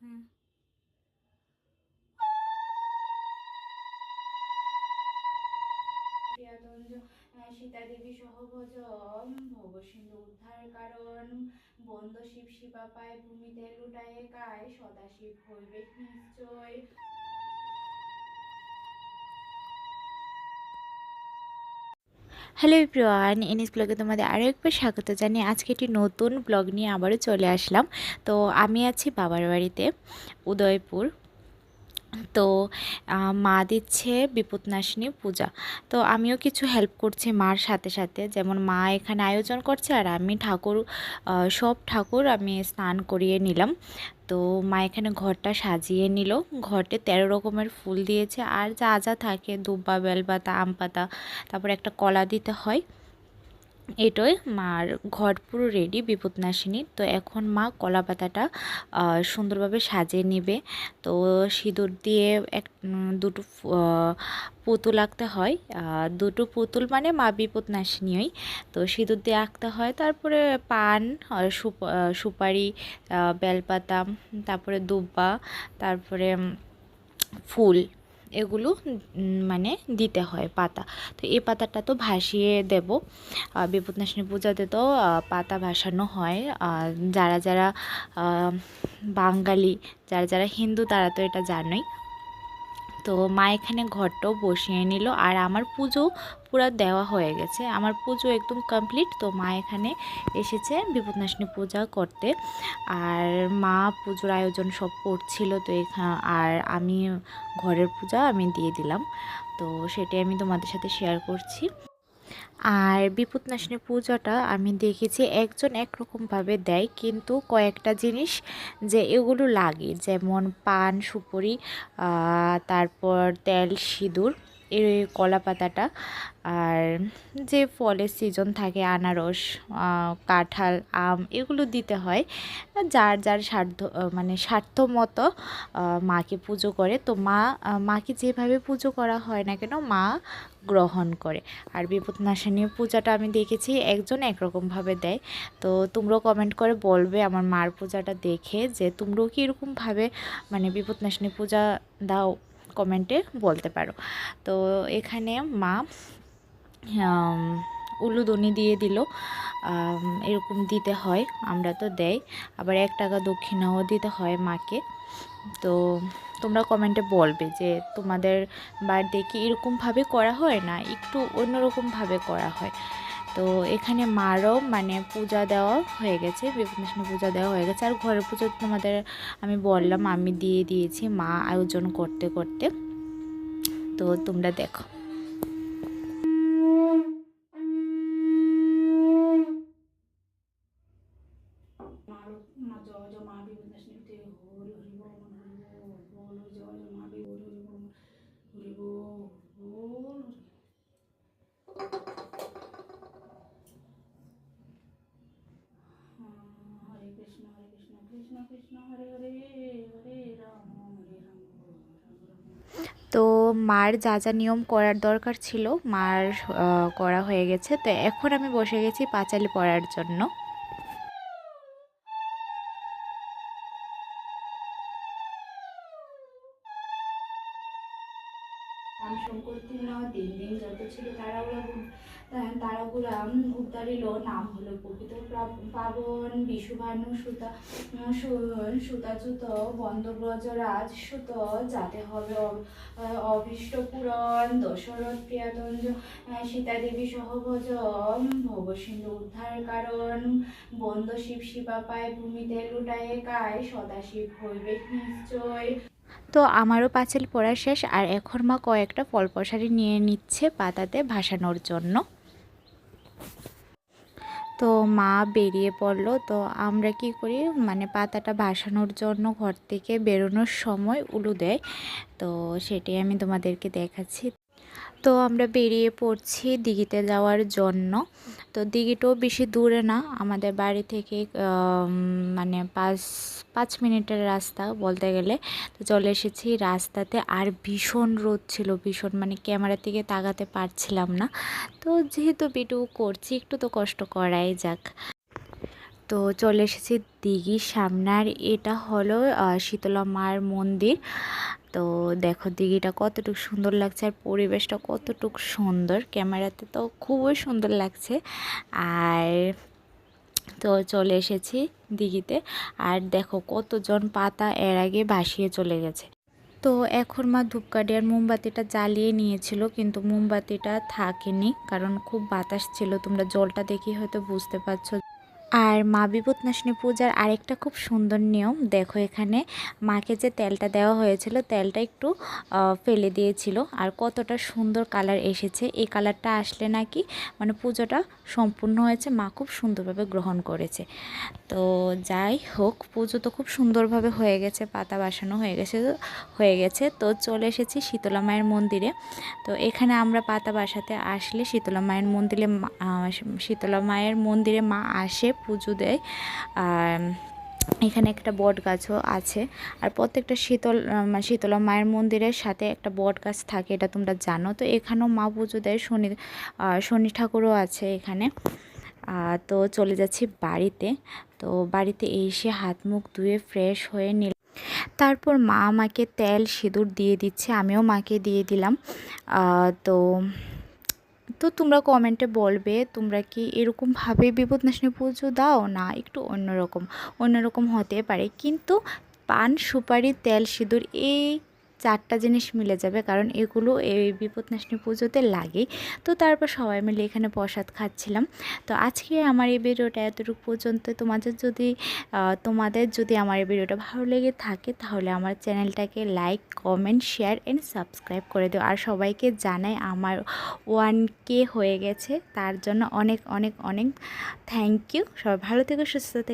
হ্যাঁ। সীতা দেবী সহভজ ভব সিন্ধু উদ্ধার কারণ, বন্ধ শিব শিবা পায়, ভূমিতে লুটায়ে কায় সদাশিব হইবে নিশ্চয়। হ্যালো এভরিওয়ান, এনএস ব্লগে তোমাদের আরও একবার স্বাগত জানিয়ে আজকে একটি নতুন ব্লগ নিয়ে আবারও চলে আসলাম। তো আমি আছি বাবার বাড়িতে, উদয়পুর। তো মা দিচ্ছে বিপদনাশিনী পূজা। তো আমিও কিছু হেল্প করছি মার সাথে সাথে। যেমন মা এখানে আয়োজন করছে আর আমি ঠাকুর সব ঠাকুর আমি স্নান করিয়ে নিলাম। তো মা এখানে ঘরটা সাজিয়ে নিল। ঘরটে তেরো রকমের ফুল দিয়েছে। আর যা যা থাকে, দুব্বা, বেলপাতা আম পাতা তারপর একটা কলা দিতে হয়। এটাই। মার ঘর পুরো রেডি বিপদনাশিনী। তো এখন মা কলা পাতাটা সুন্দরভাবে সাজিয়ে নেবে। তো সিঁদুর দিয়ে এক দুটো পুতুল আঁকতে হয়। দুটো পুতুল মানে মা বিপদনাশিনীই তো সিঁদুর দিয়ে আঁকতে হয়। তারপরে পান সুপারি বেলপাতা, তারপরে দুব্বা, তারপরে ফুল। এগুলো মানে দিতে হয় পাতা। তো এই পাতাটা তো ভাসিয়ে দেব। বিপদনাশিনী পূজাতে তো পাতা ভাসানো হয়। যারা যারা বাঙালি, যারা যারা হিন্দু, তারা তো এটা জানোই। তো মা এখানে ঘরটাও বসিয়ে নিল আর আমার পুজো পুরো দেওয়া হয়ে গেছে। আমার পুজো একদম কমপ্লিট তো মা এখানে এসেছে বিপদনাশিনী পূজা করতে। আর মা পুজোর আয়োজন সব করছিল তো এখানে আর আমি ঘরের পূজা আমি দিয়ে দিলাম। তো সেটাই আমি তোমাদের সাথে শেয়ার করছি। আর বিপদনাশিনী পূজাটা আমি দেখেছি একজন একরকমভাবে দেয়, কিন্তু কয়েকটা জিনিস যে এগুলো লাগে, যেমন পান, সুপুরি তারপর তেল, সিঁদুর এর কলা পাতাটা আর যে ফলের সিজন থাকে, আনারস কাঁঠাল, আম, এগুলো দিতে হয়। যার যার স্বার্থ মানে স্বার্থ মতো মাকে পুজো করে। তো মা মাকে যেভাবে পুজো করা হয় না কেন, মা গ্রহণ করে। আর বিপদনাশিনী পূজাটা আমি দেখেছি, একজন একরকমভাবে দেয়। তো তোমরাও কমেন্ট করে বলবে আমার মার পূজাটা দেখে যে তোমরাও কি এরকমভাবে মানে বিপদনাশিনী পূজা দাও কমেন্টে বলতে পারো। তো এখানে মা উলুদনি দিয়ে দিল। এরকম দিতে হয়, আমরা তো দেয় আবার এক টাকা দক্ষিণাও দিতে হয় মাকে। তো তোমরা কমেন্টে বলবে যে তোমাদের বার্থডে কি এরকমভাবে করা হয় না একটু অন্যরকমভাবে করা হয়। তো এখানে মারও মানে পূজা দেওয়া হয়ে গেছে, বিভিন্ন পূজা দেওয়া হয়ে গেছে। আর ঘরের পুজো তোমাদের আমি বললাম, আমি দিয়ে দিয়েছি মা আয়োজন করতে করতে। তো তোমরা দেখো মার মা জয় জয় মা বিপদনাশিনী তে হরি হরি বল হরি বল বল জয় জয় মা বি হরি হরি বল হরি বল বল হরে কৃষ্ণ হরে কৃষ্ণ তো মার যা যা নিয়ম করার দরকার ছিল, মার করা হয়ে গেছে। তো এখন আমি বসে গেছি পাঁচালি পড়ার জন্য। সংকীর্তন দিন দিন যত ছিল তারাগুলা তারাগুলা উদ্ধারিল নাম হলো প্রকৃত প্রা- পাবন, বিশুভানু, সুতা সুতাচ্যুত, বন্দব্রজরাজ, সুত, যাতে হবে অভীষ্ট পূরণ, দশরথ প্রিয়াদঞ্জ সীতা দেবী সহভজ ভব সিন্ধু উদ্ধার কারণ বন্দ শিব শিবা পায়, ভূমিতে লুটায়ে কায় সদাশিব হইবে নিশ্চয়। তো আমারও পাঁচিল পড়া শেষ, আর এখন মা কয়েকটা ফল প্রসারি নিয়ে নিচ্ছে পাতাতে ভাসানোর জন্য। তো মা বেরিয়ে পড়ল, তো আমরা কি করি মানে পাতাটা ভাসানোর জন্য ঘর থেকে বেরোনোর সময় উলু দেয়। তো সেটাই আমি তোমাদেরকে দেখাচ্ছি। তো আমরা বেরিয়ে পড়ছি দিঘিতে যাওয়ার জন্য। তো দিঘিটাও বেশি দূরে না, আমাদের বাড়ি থেকে মানে পাঁচ পাঁচ মিনিটের রাস্তা বলতে গেলে। তো চলে এসেছি রাস্তাতে, আর ভীষণ রোদ ছিল, ভীষণ মানে ক্যামেরা থেকে তাকাতে পারছিলাম না। তো যেহেতু ভিডিও করছি, একটু তো কষ্ট করাই যাক। তো চলে এসেছি দিঘির সামনে, আর এটা হলো শীতলা মায়ের মন্দির। তো দেখো দিঘিটা কতটুকু সুন্দর লাগছে আর পরিবেশটা কতটুকু সুন্দর। ক্যামেরাতে তো খুবই সুন্দর লাগছে। আর তো চলে এসেছি দিঘিতে। আর দেখো কতজন পাতা এর আগে ভাসিয়ে চলে গেছে। তো এখন মা ধূপকাঠি আর মোমবাতিটা জ্বালিয়ে নিয়েছিল, কিন্তু মোমবাতিটা থাকেনি, কারণ খুব বাতাস ছিল। তোমরা জলটা দেখি হয়তো বুঝতে পারছ আর মা বিপদনাশিনী পূজার আরেকটা খুব সুন্দর নিয়ম। দেখো এখানে মাকে যে তেলটা দেওয়া হয়েছিল, তেলটা একটু ফেলে দিয়েছিল। আর কতটা সুন্দর কালার এসেছে। এই কালারটা আসলে নাকি মানে পুজোটা সম্পূর্ণ হয়েছে, মা খুব সুন্দরভাবে গ্রহণ করেছে। তো যাই হোক, পুজো তো খুব সুন্দরভাবে হয়ে গেছে, পাতা বাসানো হয়ে গেছে হয়ে গেছে। তো চলে এসেছি শীতলা মায়ের মন্দিরে। তো এখানে আমরা পাতা বাসাতে আসলে শীতলা মায়ের মন্দিরে শীতলা মায়ের মন্দিরে মা আসে, পুজো দেয়। আর এখানে একটা বট গাছও আছে। আর প্রত্যেকটা শীতল আহ, শীতলা মায়ের মন্দিরের সাথে একটা বট গাছ থাকে এটা তোমরা জানো। তো এখানেও মা পুজো দেয় শনি শনি ঠাকুরও আছে এখানে। তো চলে যাচ্ছি বাড়িতে। তো বাড়িতে এসে হাত মুখ ধুয়ে ফ্রেশ হয়ে নিল। তারপর মা আমাকে তেল সিঁদুর দিয়ে দিচ্ছে আমিও মাকে দিয়ে দিলাম। তো তো তোমরা কমেন্টে বলবে, তোমরা কি এরকমভাবে বিপদনাশনী পুজো দাও? না, একটু অন্যরকম অন্যরকম হতে পারে। কিন্তু পান সুপারি, তেল সিঁদুর, এই চারটা জিনিস মিলে যাবে, কারণ এগুলো এই বিপদনাশিনী পুজোতে লাগে। তো তারপর সবাই মিলে এখানে প্রসাদ খাচ্ছিলাম। তো আজকে আমার এই ভিডিওটা এতটুকু পর্যন্ত। তোমাদের যদি তোমাদের যদি আমার এই ভিডিওটা ভালো লেগে থাকে, তাহলে আমার চ্যানেলটাকে like, comment, share and subscribe করে দিও। আর সবাইকে জানাই আমার ওয়ান কে হয়ে গেছে। তার জন্য অনেক অনেক অনেক থ্যাংক ইউ। সবাই ভালো থেকে, সুস্থ থেকে।